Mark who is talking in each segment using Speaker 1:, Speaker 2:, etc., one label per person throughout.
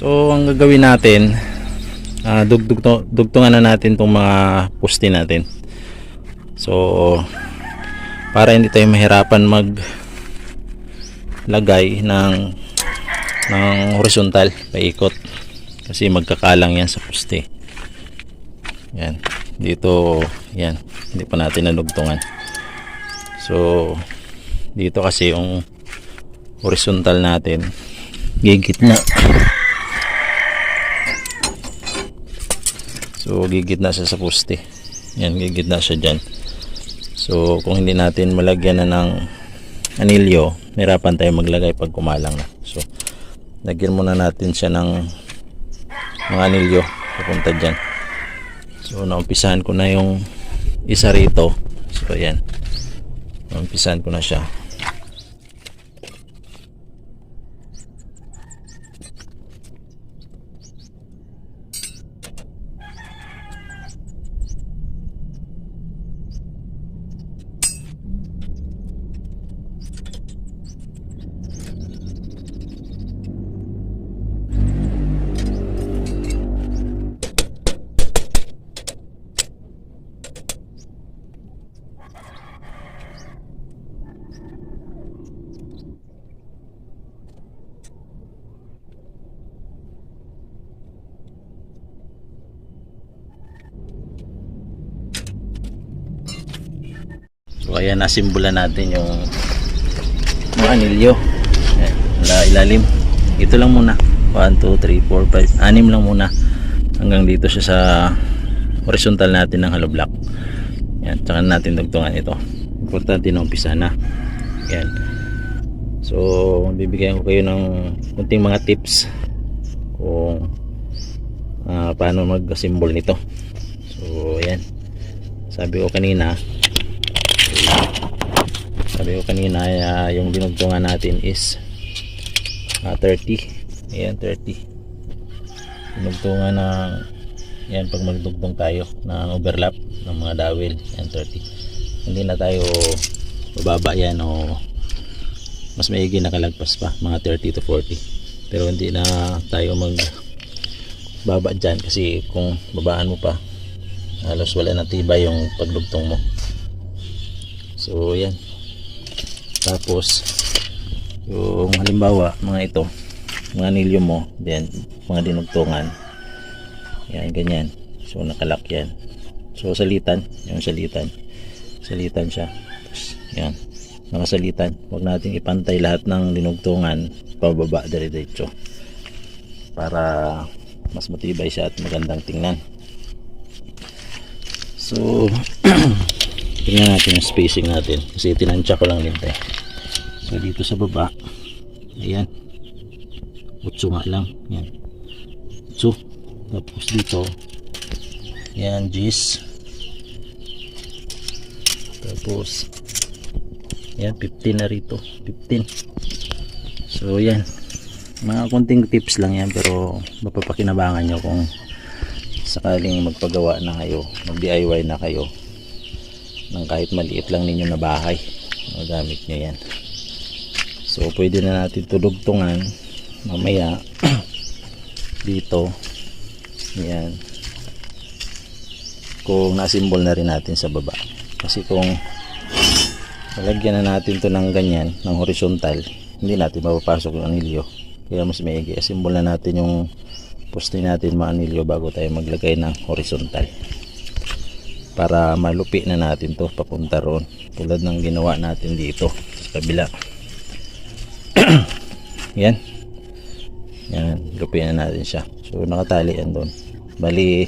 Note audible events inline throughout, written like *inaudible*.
Speaker 1: So, ang gagawin natin, dugtug dugtungan na natin itong mga poste natin. So, para hindi tayo mahirapan mag lagay ng ng horizontal paikot kasi magkakalang yan sa poste. Yan. Dito, yan. Hindi pa natin nadugtungan. So, dito kasi yung horizontal natin gigit na. So, gigit na siya sa poste. Yan, gigit na siya dyan. So, kung hindi natin malagyan na ng anilyo, hirapan tayo maglagay pag kumalang na. So, lagyan muna natin siya ng mga anilyo papunta dyan. So, naumpisahan ko na yung isa rito. So, ayan. Naumpisahan ko na siya. So ayan nasimbolan natin yung mga anilyo. Ayan, wala ilalim. Ito lang muna. 1, 2, 3, 4, 5, 6 lang muna. Hanggang dito siya sa horizontal natin ng hollow block. Yan, tsaka natin dugtungan ito. Importante na umpisa na. Yan. So, bibigyan ko kayo ng kunting mga tips kung ah, paano mag-assemble nito. So, yan. Sabi ko kanina, sabi ko kanina uh, yung dinugtungan natin is ah, 30 ayan 30 dinugtungan ng yan pag magdugtong tayo ng overlap ng mga dawil yan 30 hindi na tayo bababa yan o mas maigi nakalagpas pa mga 30 to 40 pero hindi na tayo mag baba dyan kasi kung babaan mo pa halos wala na tibay yung pagdugtong mo. So yan tapos yung halimbawa mga ito mga anilyo mo then mga dinugtungan. Yan ganyan. So nakalak yan. So salitan. Yung salitan. Salitan siya. Tapos yan. Nakasalitan huwag natin ipantay lahat ng dinugtungan pababa dire-diretso para mas matibay siya at magandang tingnan. So *clears throat* tingnan natin yung spacing natin. Kasi tinansya ko lang din tayo so dito sa baba ayan. 8 nga lang. Yan 8 tapos dito yan G's tapos yan 15 na rito. 15 so yan mga konting tips lang yan pero mapapakinabangan nyo kung sakaling magpagawa na kayo mag DIY na kayo ng kahit maliit lang ninyo na bahay. Magamit nyo yan. So pwede na natin tudugtungan mamaya. *clears throat* Dito. Yan. Kung nasimbol na rin natin sa baba. Kasi kung lalagyan na natin to ng ganyan ng horizontal hindi natin mapapasok yung anilyo. Kaya mas maigi asimbol na natin yung poste natin mga anilyo bago tayo maglagay ng horizontal para malupi na natin to papunta roon. Tulad ng ginawa natin dito sa kabila. *clears throat* Yan. Yan lupi na natin siya. So nakatali yan doon. Bali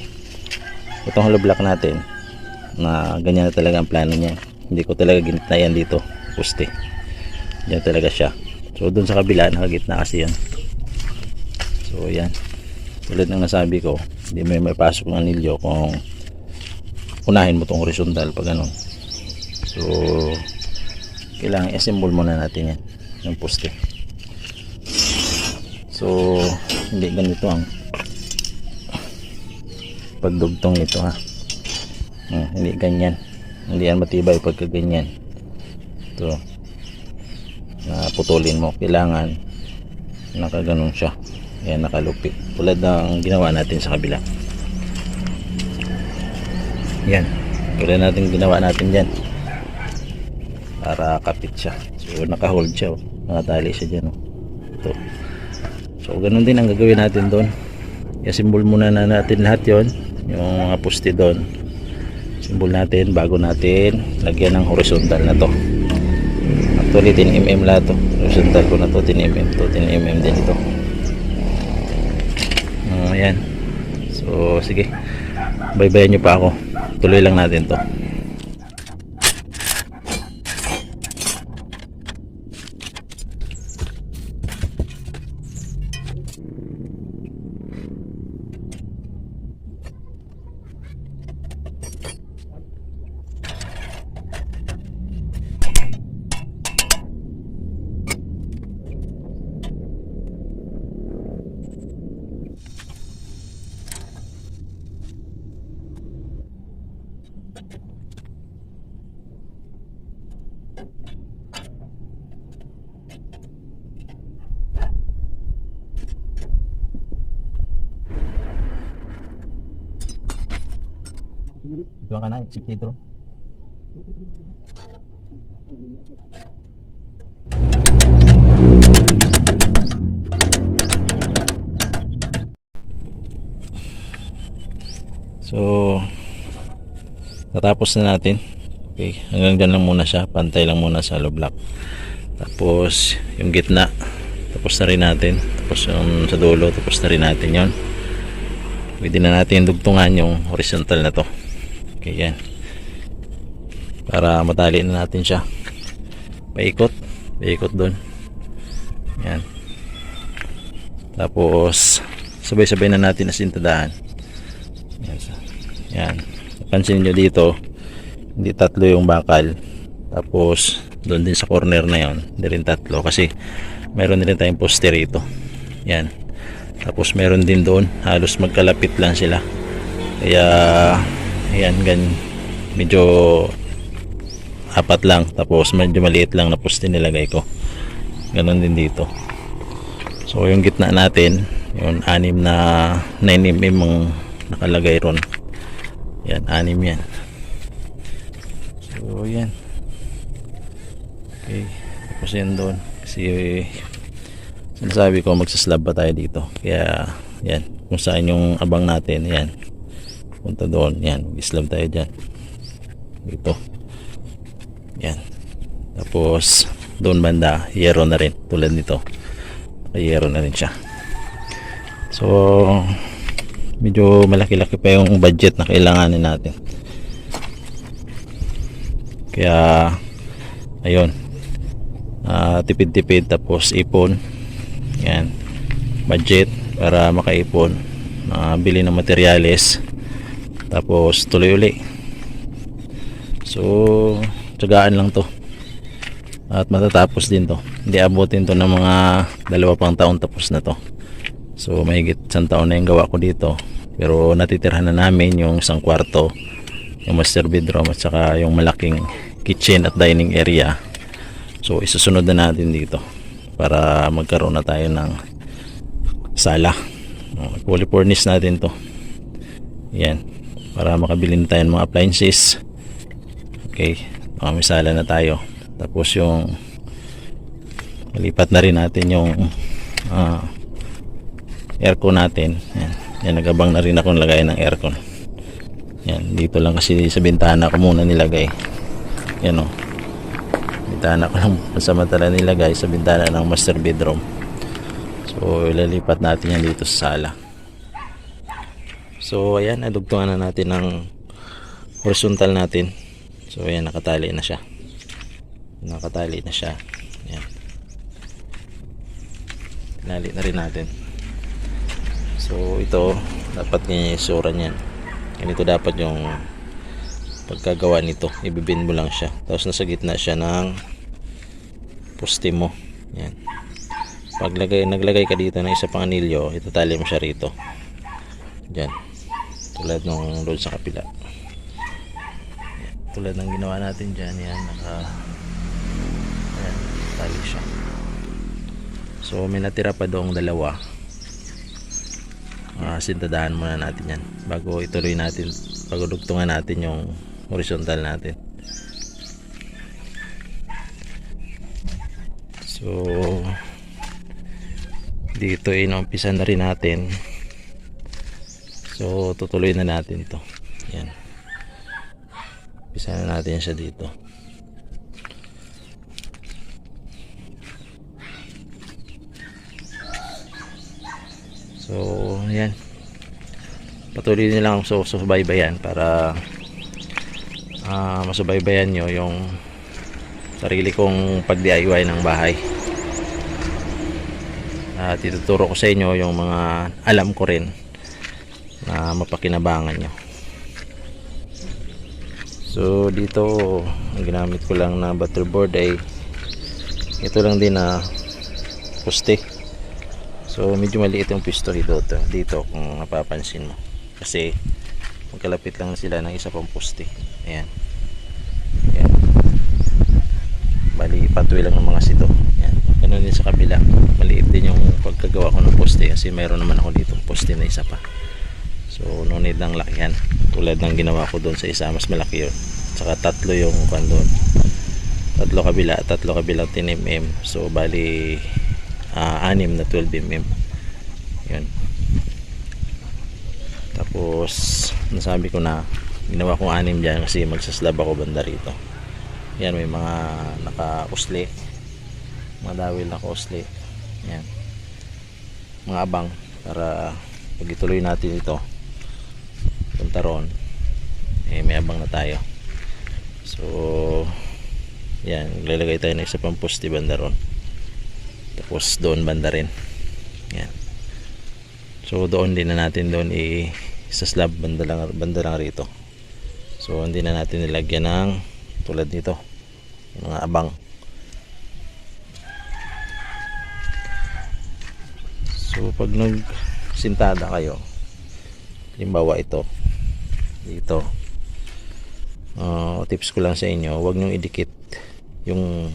Speaker 1: itong hollow natin na ganyan na talaga ang plano niya. Hindi ko talaga ginitnayan dito poste yan talaga siya. So doon sa kabila nakagitna kasi yan. So yan. Tulad ng nasabi ko hindi may mapasok ng anilyo kung unahin mo tong horizontal pag ano so kailangan i-assemble muna natin yan yung poste. So hindi ganito ang pagdugtong nito ha. Hmm, hindi ganyan. Hindi yan matibay pagka ganyan. Ito. Na putulin mo. Kailangan nakaganon siya. Ayan, nakalupit. Tulad ng ginawa natin sa kabila. Yan. Tulad natin ginawa natin dyan. Para kapit siya. So, naka-hold siya. Oh. Nakatali siya dyan. Oh. Ito. So, ganun din ang gagawin natin doon. I-assemble muna na natin lahat yon Yung mga poste doon. Simbol natin bago natin lagyan ng horizontal na to. Actually, 10mm lahat to. Horizontal ko na to, 10mm to, 10mm din ito. Ayan. So, sige. Baybayan nyo pa ako. Tuloy lang natin to. Ito ka na, si Pedro. So, natapos na natin. Okay, hanggang dyan lang muna siya. Pantay lang muna sa hollow block. Tapos, yung gitna. Tapos na rin natin. Tapos yung sa dulo. Tapos na rin natin yon. Pwede na natin dugtungan yung horizontal na to. Okay, yan. Para matali na natin siya. Paikot. Paikot doon. Yan. Tapos, sabay-sabay na natin asintadahan. Yan. Yan. Pansin nyo dito, hindi tatlo yung bakal. Tapos, doon din sa corner na yon, hindi rin tatlo. Kasi, meron din tayong poste rito. Yan. Tapos, meron din doon. Halos magkalapit lang sila. Kaya, ayan, gan, medyo apat lang. Tapos, medyo maliit lang na poste nilagay ko. Ganon din dito. So, yung gitna natin, yung anim na 9mm ang nakalagay ron. Yan, anim yan. So, yan. Okay. Tapos yan doon. Kasi, sinasabi ko, magsaslab pa tayo dito. Kaya, yan. Kung saan yung abang natin, yan. Punta doon. Yan. Mag-slab tayo dyan. Dito. Yan. Tapos, doon banda, yero na rin. Tulad nito. Yero na rin siya. So, medyo malaki-laki pa yung budget na kailanganin natin. Kaya, ayun. Ah, tipid-tipid tapos ipon. Yan. Budget para makaipon. Uh, bili ng materyales. Tapos tuloy uli. So, tsagaan lang to. At matatapos din to. Hindi abutin to ng mga dalawa pang taon tapos na to. So, mahigit isang taon na yung gawa ko dito. Pero natitirhan na namin yung isang kwarto, yung master bedroom at saka yung malaking kitchen at dining area. So, isusunod na natin dito para magkaroon na tayo ng sala. Fully furnished natin to. Yan. Para makabili na tayo ng mga appliances. Okay. Uh, may sala na tayo. Tapos yung malipat na rin natin yung uh, aircon natin. Yan. Yan, nagabang na rin ako lagay ng aircon. Yan, dito lang kasi sa bintana ko muna nilagay. Yan o. Bintana ko lang *laughs* pansamantala nilagay sa bintana ng master bedroom. So, ilalipat natin yan dito sa sala. So, ayan, nadugtungan na natin ng horizontal natin. So, ayan, nakatali na siya. Nakatali na siya. Ayan. Tinali na rin natin. So ito dapat yung isura niyan. Ganito dapat yung pagkagawa nito. Ibibin mo lang siya. Tapos nasa gitna siya ng poste mo. Yan. Paglagay, naglagay ka dito ng isa pang anilyo, itatali mo siya rito. Diyan. Tulad nung doon sa kapila. Tulad ng ginawa natin dyan. Yan. Naka Ayan. Tali siya. So may natira pa doong dalawa ah, sintadahan muna natin yan bago ituloy natin bago dugtungan natin yung horizontal natin so dito inumpisa na rin natin so tutuloy na natin to yan umpisa na natin siya dito So, yan. Patuloy nyo lang so subaybayan para ah masubaybayan nyo yung sarili kong pag-DIY ng bahay. At ituturo ko sa inyo yung mga alam ko rin na mapakinabangan nyo. So, dito ang ginamit ko lang na butterboard ay ito lang din na poste. So medyo maliit yung pisto dito, dito kung napapansin mo. Kasi magkalapit lang sila ng isa pang poste. Ayan. Ayan. Bali patwi lang ng mga sito. Ayan. Ganun din sa kabila. Maliit din yung pagkagawa ko ng poste kasi mayroon naman ako dito poste na isa pa. So no need ng lakihan. Tulad ng ginawa ko doon sa isa mas malaki yun. Saka tatlo yung kwan doon. Tatlo kabila, tatlo kabila 10 mm. So bali ah, anim na 12 mm yun tapos nasabi ko na ginawa kong anim dyan kasi magsaslab ako banda rito yan may mga naka-usli mga dawil naka-usli yan mga abang para pag ituloy natin ito punta ron eh may abang na tayo. So yan lalagay tayo ng isa pang poste banda ron tapos doon banda rin. Yan. So doon din na natin doon i sa slab banda lang, banda lang rito. So hindi na natin nilagyan ng tulad nito. Mga abang. So pag nag sintada kayo halimbawa ito dito. Uh, tips ko lang sa inyo huwag nyong idikit yung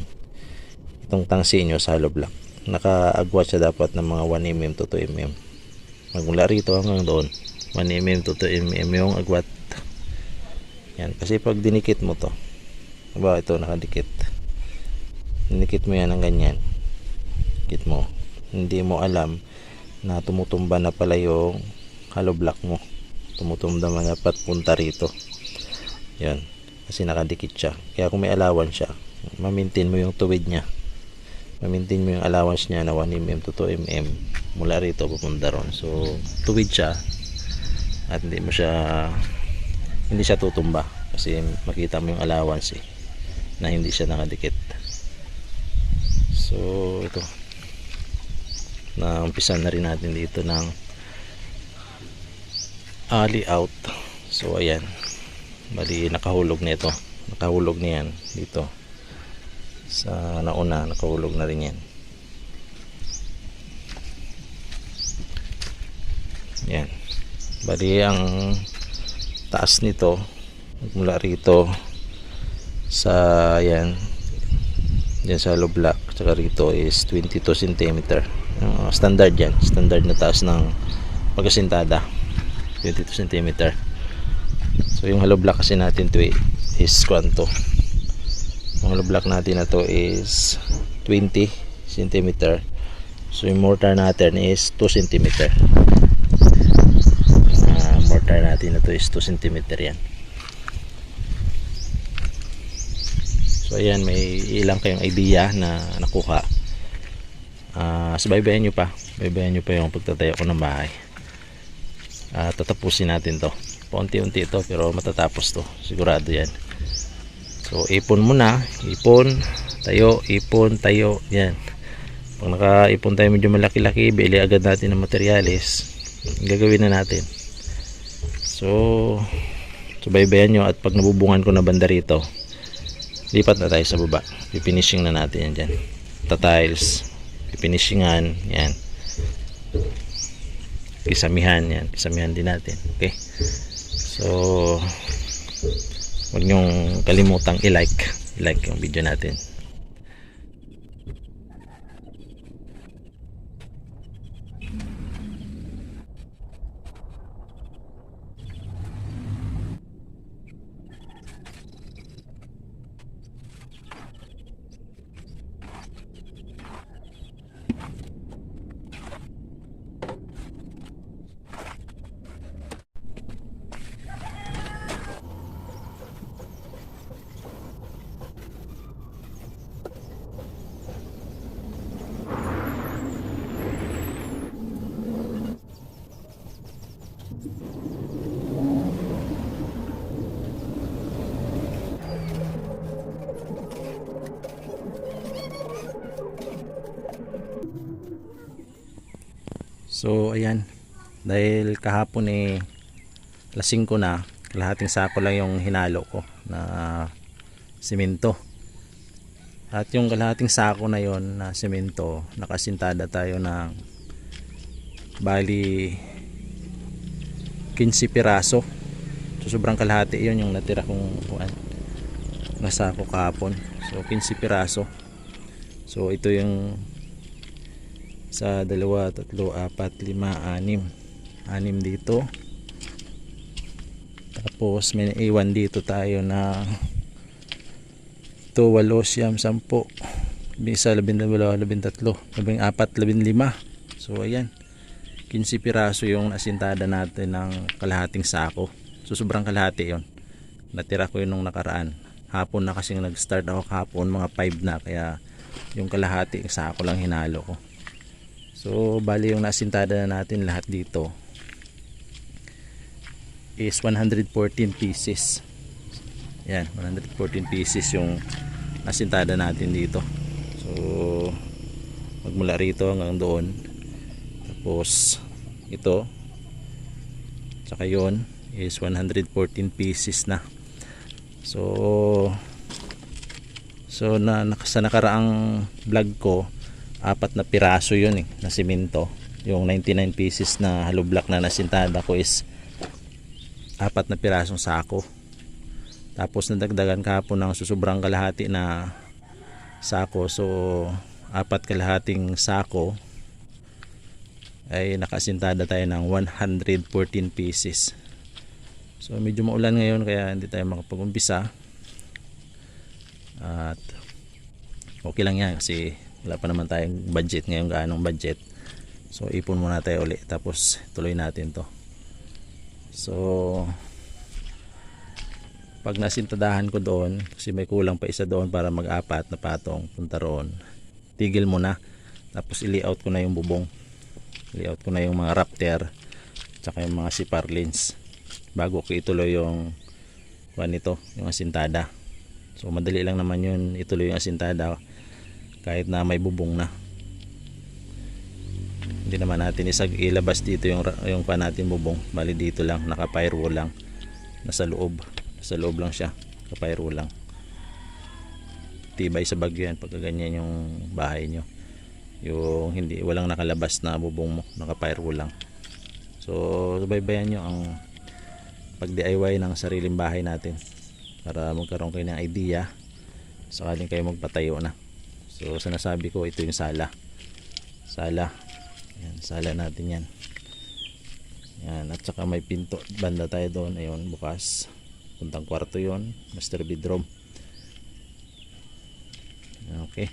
Speaker 1: itong tangsi nyo sa hollow block. Nakaagwat siya dapat ng mga 1 mm to 2 mm magmula rito hanggang doon 1 mm to 2 mm yung agwat. Yan kasi pag dinikit mo to ba ito nakadikit. Dinikit mo yan ng ganyan. Dikit mo. Hindi mo alam na tumutumba na pala yung hollow block mo tumutumba na dapat punta rito. Yan kasi nakadikit siya. Kaya kung may alawan siya mamintin mo yung tuwid niya. Ma-maintain mo yung allowance niya na 1 mm to 2 mm mula rito pupunta ron. So tuwid siya. At hindi mo siya hindi siya tutumba. Kasi makita mo yung allowance eh, na hindi siya nakadikit. So ito. Na umpisa na rin natin dito ng alley out. So ayan. Bali nakahulog na nakahulog na yan dito. Sa nauna nakahulog na rin yan. Yan. Bali ang taas nito mula rito sa yan yan sa hollow block tsaka rito is 22 cm standard yan. Standard na taas ng pagkasintada 22 cm so yung hollow block kasi natin to is kwanto. Ang hollow block natin na to is 20 cm so yung mortar natin is 2 cm uh, mortar natin na to is 2 cm yan. So ayan may ilang kayong idea na nakuha. Uh, subaybayan nyo pa. Subaybayan nyo pa yung pagtatayo ko ng bahay uh, tatapusin natin to paunti-unti ito pero matatapos to sigurado yan So, ipon muna. Ipon, tayo, ipon, tayo. Yan. Pag nakaipon tayo medyo malaki-laki, bili agad natin ng materyales. Gagawin na natin. So, subaybayan nyo at pag nabubungan ko na banda rito, lipat na tayo sa baba. Pifinishing na natin yan dyan. Ta-tiles, pifinishingan, yan. Kisamihan, yan. Kisamihan din natin. Okay. So, huwag nyong kalimutang i-like i-like yung video natin So ayan, dahil kahapon eh lasing ko na, kalahating sako lang yung hinalo ko na simento. At yung kalahating sako na yon na simento, nakasintada tayo ng bali 15 piraso. So sobrang kalahati yon yung natira kong kuan na sako kahapon. So 15 piraso. So ito yung sa dalawa, tatlo, apat, lima, anim. Anim dito. Tapos may naiwan dito tayo na ito, walo, siyam, sampo. Isa, labing dalawa, labing tatlo labing apat, labing lima so ayan. 15 piraso yung nasintada natin ng kalahating sako. So sobrang kalahati yon natira ko yun nung nakaraan. Hapon na kasi nag start ako. Hapon mga 5 na. Kaya yung kalahati sako lang hinalo ko So, bali yung nasintada na natin lahat dito is 114 pieces. Yan, 114 pieces yung nasintada natin dito. So, magmula rito hanggang doon. Tapos, ito, tsaka yun is 114 pieces na. So, so na, sa nakaraang vlog ko, apat na piraso yun eh, na simento. Yung 99 pieces na hollow block na nasintada ko is apat na pirasong sako. Tapos nadagdagan kahapon ng susobrang kalahati na sako. So, apat kalahating sako ay nakasintada tayo ng 114 pieces. So, medyo maulan ngayon kaya hindi tayo makapag-umpisa. At okay lang yan kasi wala pa naman tayong budget ngayon gaanong budget. So ipon muna tayo ulit tapos tuloy natin to. So pag nasintadahan ko doon kasi may kulang pa isa doon para mag-apat na patong punta roon tigil muna tapos i-layout ko na yung bubong. Layout ko na yung mga raptor tsaka yung mga siparlins bago ko ituloy yung kuha nito yung asintada. So madali lang naman yun ituloy yung asintada kahit na may bubong na. Hindi naman natin isag ilabas dito yung yung pa natin bubong. Bali dito lang naka firewall lang. Nasa loob. Nasa loob lang siya. Naka firewall lang. Tibay sa bagyo yan pagka ganyan yung bahay nyo. Yung hindi walang nakalabas na bubong mo. Naka firewall lang. So subaybayan nyo ang pag DIY ng sariling bahay natin. Para magkaroon kayo ng idea. Sakaling kayo magpatayo na So sinasabi ko ito yung sala. Sala. Yan, sala natin yan. Yan, at saka may pinto banda tayo doon. Ayun, bukas. Puntang kwarto yon Master bedroom. Okay.